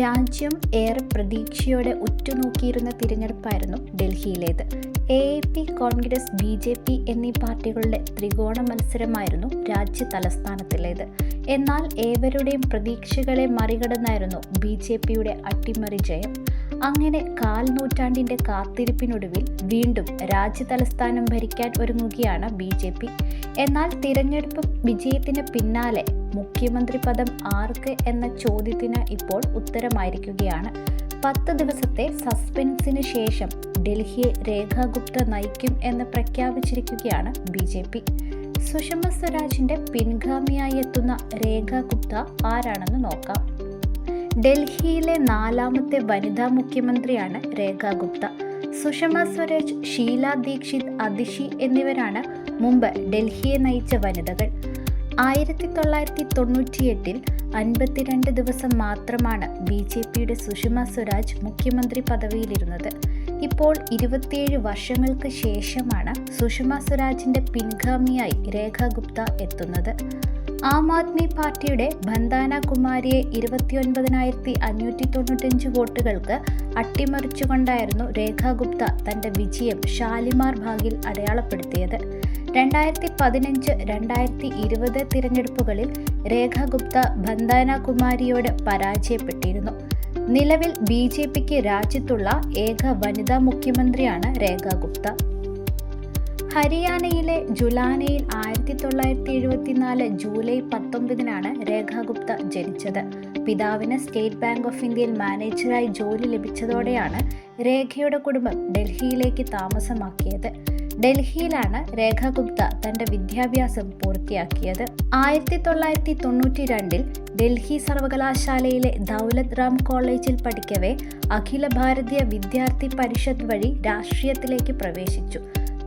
രാജ്യം ഏറെ പ്രതീക്ഷയോടെ ഉറ്റുനോക്കിയിരുന്ന തിരഞ്ഞെടുപ്പായിരുന്നു ഡൽഹിയിലേത്. A A P Congress B J P എന്നീ പാർട്ടികളുടെ ത്രികോണ മത്സരമായിരുന്നു രാജ്യ തലസ്ഥാനത്തിലേത്. എന്നാൽ ഏവരുടെയും പ്രതീക്ഷകളെ മറികടന്നായിരുന്നു ബി ജെ പിയുടെ അട്ടിമറി ജയം. അങ്ങനെ കാൽ നൂറ്റാണ്ടിന്റെ കാത്തിരിപ്പിനൊടുവിൽ വീണ്ടും രാജ്യതലസ്ഥാനം ഭരിക്കാൻ ഒരുങ്ങുകയാണ് ബി ജെ പി. എന്നാൽ തിരഞ്ഞെടുപ്പ് വിജയത്തിന് പിന്നാലെ മുഖ്യമന്ത്രി പദം ആർക്ക് എന്ന ചോദ്യത്തിന് ഇപ്പോൾ ഉത്തരമായിരിക്കുകയാണ്. പത്ത് ദിവസത്തെ സസ്പെൻസിന് ശേഷം ഡൽഹിയെ രേഖാ ഗുപ്ത നയിക്കും എന്ന് പ്രഖ്യാപിച്ചിരിക്കുകയാണ് ബി ജെ പി. സുഷമ സ്വരാജിന്റെ പിൻഗാമിയായി എത്തുന്ന രേഖാ ഗുപ്ത ആരാണെന്ന് നോക്കാം. ഡൽഹിയിലെ നാലാമത്തെ വനിതാ മുഖ്യമന്ത്രിയാണ് രേഖ ഗുപ്ത. സുഷമ സ്വരാജ് ഷീല ദീക്ഷിത് അതിഷി എന്നിവരാണ് മുമ്പ് ഡൽഹിയെ നയിച്ച വനിതകൾ. ആയിരത്തി തൊള്ളായിരത്തി തൊണ്ണൂറ്റിയെട്ടിൽ അൻപത്തിരണ്ട് ദിവസം മാത്രമാണ് ബി ജെ പിയുടെ സുഷമ സ്വരാജ് മുഖ്യമന്ത്രി പദവിയിലിരുന്നത്. ഇപ്പോൾ ഇരുപത്തിയേഴ് വർഷങ്ങൾക്ക് ശേഷമാണ് സുഷമ സ്വരാജിന്റെ പിൻഗാമിയായി രേഖ ഗുപ്ത എത്തുന്നത്. ആം ആദ്മി പാർട്ടിയുടെ ബന്ദാന കുമാരിയെ ഇരുപത്തിയൊൻപതിനായിരത്തി അഞ്ഞൂറ്റി തൊണ്ണൂറ്റഞ്ച് വോട്ടുകൾക്ക് അട്ടിമറിച്ചുകൊണ്ടായിരുന്നു രേഖാ ഗുപ്ത തന്റെ വിജയം ഷാലിമാർ ഭാഗിൽ അടയാളപ്പെടുത്തിയത്. രണ്ടായിരത്തി പതിനഞ്ച് രണ്ടായിരത്തി ഇരുപത് തിരഞ്ഞെടുപ്പുകളിൽ രേഖാ ഗുപ്ത ബന്ദാന കുമാരിയോട് പരാജയപ്പെട്ടിരുന്നു. നിലവിൽ ബി ജെ പിക്ക് രാജ്യത്തുള്ള ഏക വനിതാ മുഖ്യമന്ത്രിയാണ് രേഖാ ഗുപ്ത. ഹരിയാനയിലെ ജുലാനയിൽ ആയിരത്തി തൊള്ളായിരത്തി എഴുപത്തിനാല് ജൂലൈ പത്തൊമ്പതിനാണ് രേഖാ ഗുപ്ത ജനിച്ചത്. പിതാവിന് സ്റ്റേറ്റ് ബാങ്ക് ഓഫ് ഇന്ത്യയിൽ മാനേജറായി ജോലി ലഭിച്ചതോടെയാണ് രേഖയുടെ കുടുംബം ഡൽഹിയിലേക്ക് താമസമാക്കിയത്. ഡൽഹിയിലാണ് രേഖ ഗുപ്ത തന്റെ വിദ്യാഭ്യാസം പൂർത്തിയാക്കിയത്. ആയിരത്തി തൊള്ളായിരത്തി തൊണ്ണൂറ്റി രണ്ടിൽ ഡൽഹി സർവകലാശാലയിലെ ദൗലത് റാം കോളേജിൽ പഠിക്കവേ അഖില ഭാരതീയ വിദ്യാർത്ഥി പരിഷത്ത് വഴി രാഷ്ട്രീയത്തിലേക്ക് പ്രവേശിച്ചു.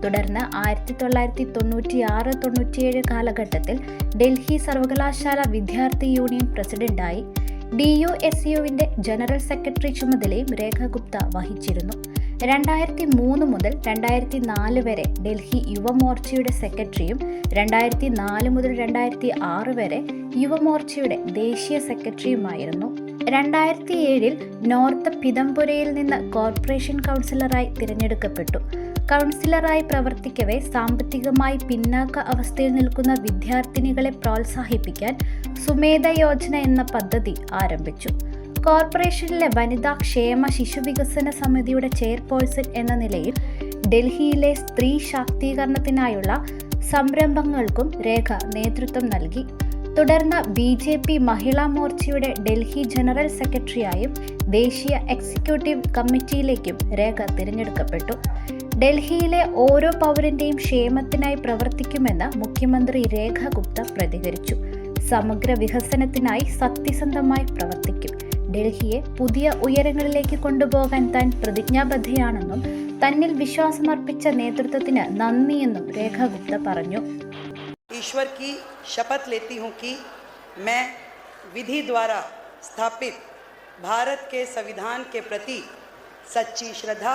തുടർന്ന് ആയിരത്തി തൊള്ളായിരത്തി തൊണ്ണൂറ്റി ആറ് തൊണ്ണൂറ്റിയേഴ് കാലഘട്ടത്തിൽ ഡൽഹി സർവകലാശാല വിദ്യാർത്ഥി യൂണിയൻ പ്രസിഡന്റായി ഡി യു എസ് യുവിന്റെ ജനറൽ സെക്രട്ടറി ചുമതലയും രേഖ ഗുപ്ത വഹിച്ചിരുന്നു. രണ്ടായിരത്തി മൂന്ന് മുതൽ രണ്ടായിരത്തി നാല് വരെ ഡൽഹി യുവമോർച്ചയുടെ സെക്രട്ടറിയും രണ്ടായിരത്തി നാല് മുതൽ രണ്ടായിരത്തി ആറ് വരെ യുവമോർച്ചയുടെ ദേശീയ സെക്രട്ടറിയുമായിരുന്നു. രണ്ടായിരത്തി ഏഴിൽ നോർത്ത് പിതംപുരയിൽ നിന്ന് കോർപ്പറേഷൻ കൗൺസിലറായി തിരഞ്ഞെടുക്കപ്പെട്ടു. കൗൺസിലറായി പ്രവർത്തിക്കവേ സാമ്പത്തികമായി പിന്നാക്ക അവസ്ഥയിൽ നിൽക്കുന്ന വിദ്യാർത്ഥിനികളെ പ്രോത്സാഹിപ്പിക്കാൻ സുമേധ യോജന എന്ന പദ്ധതി ആരംഭിച്ചു. കോർപ്പറേഷനിലെ വനിതാ ക്ഷേമ ശിശു വികസന സമിതിയുടെ ചെയർപേഴ്സൺ എന്ന നിലയിൽ ഡൽഹിയിലെ സ്ത്രീ ശാക്തീകരണത്തിനായുള്ള സംരംഭങ്ങൾക്കും രേഖ നേതൃത്വം നൽകി. തുടർന്ന് ബി ജെ പി മഹിളാ മോർച്ചയുടെ ഡൽഹി ജനറൽ സെക്രട്ടറിയായും ദേശീയ എക്സിക്യൂട്ടീവ് കമ്മിറ്റിയിലേക്കും രേഖ തിരഞ്ഞെടുക്കപ്പെട്ടു. ഡൽഹിയിലെ ഓരോ പൗരന്റെയും ക്ഷേമത്തിനായി പ്രവർത്തിക്കുമെന്ന് മുഖ്യമന്ത്രി രേഖ ഗുപ്ത പ്രതികരിച്ചു സമഗ്ര വികസനത്തിനായി സത്യസന്ധമായി പ്രവർത്തിക്കും ഡൽഹിയെ പുതിയ ഉയരങ്ങളിലേക്ക് കൊണ്ടുപോകാൻ താൻ പ്രതിജ്ഞാബദ്ധയാണെന്നും തന്നിൽ വിശ്വാസമർപ്പിച്ച നേതൃത്വത്തിന് നന്ദിയെന്നും രേഖ ഗുപ്ത പറഞ്ഞു ईश्वर की शपथ लेती हूँ कि मैं विधि द्वारा स्थापित भारत के संविधान के प्रति सच्ची श्रद्धा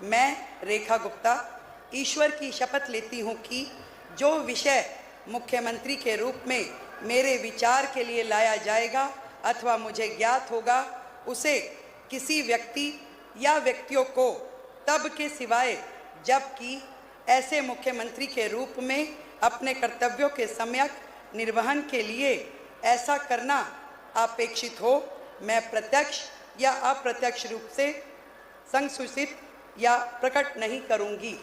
मैं, रेखा गुप्ता, ईश्वर की शपथ लेती हूँ कि जो विषय मुख्यमंत्री के रूप में मेरे विचार के लिए लाया जाएगा अथवा मुझे ज्ञात होगा, उसे किसी व्यक्ति या व्यक्तियों को तब के सिवाय जबकि ऐसे मुख्यमंत्री के रूप में अपने कर्तव्यों के सम्यक निर्वहन के लिए ऐसा करना अपेक्षित हो, मैं प्रत्यक्ष या अप्रत्यक्ष रूप से संसूचित या प्रकट नहीं करूँगी।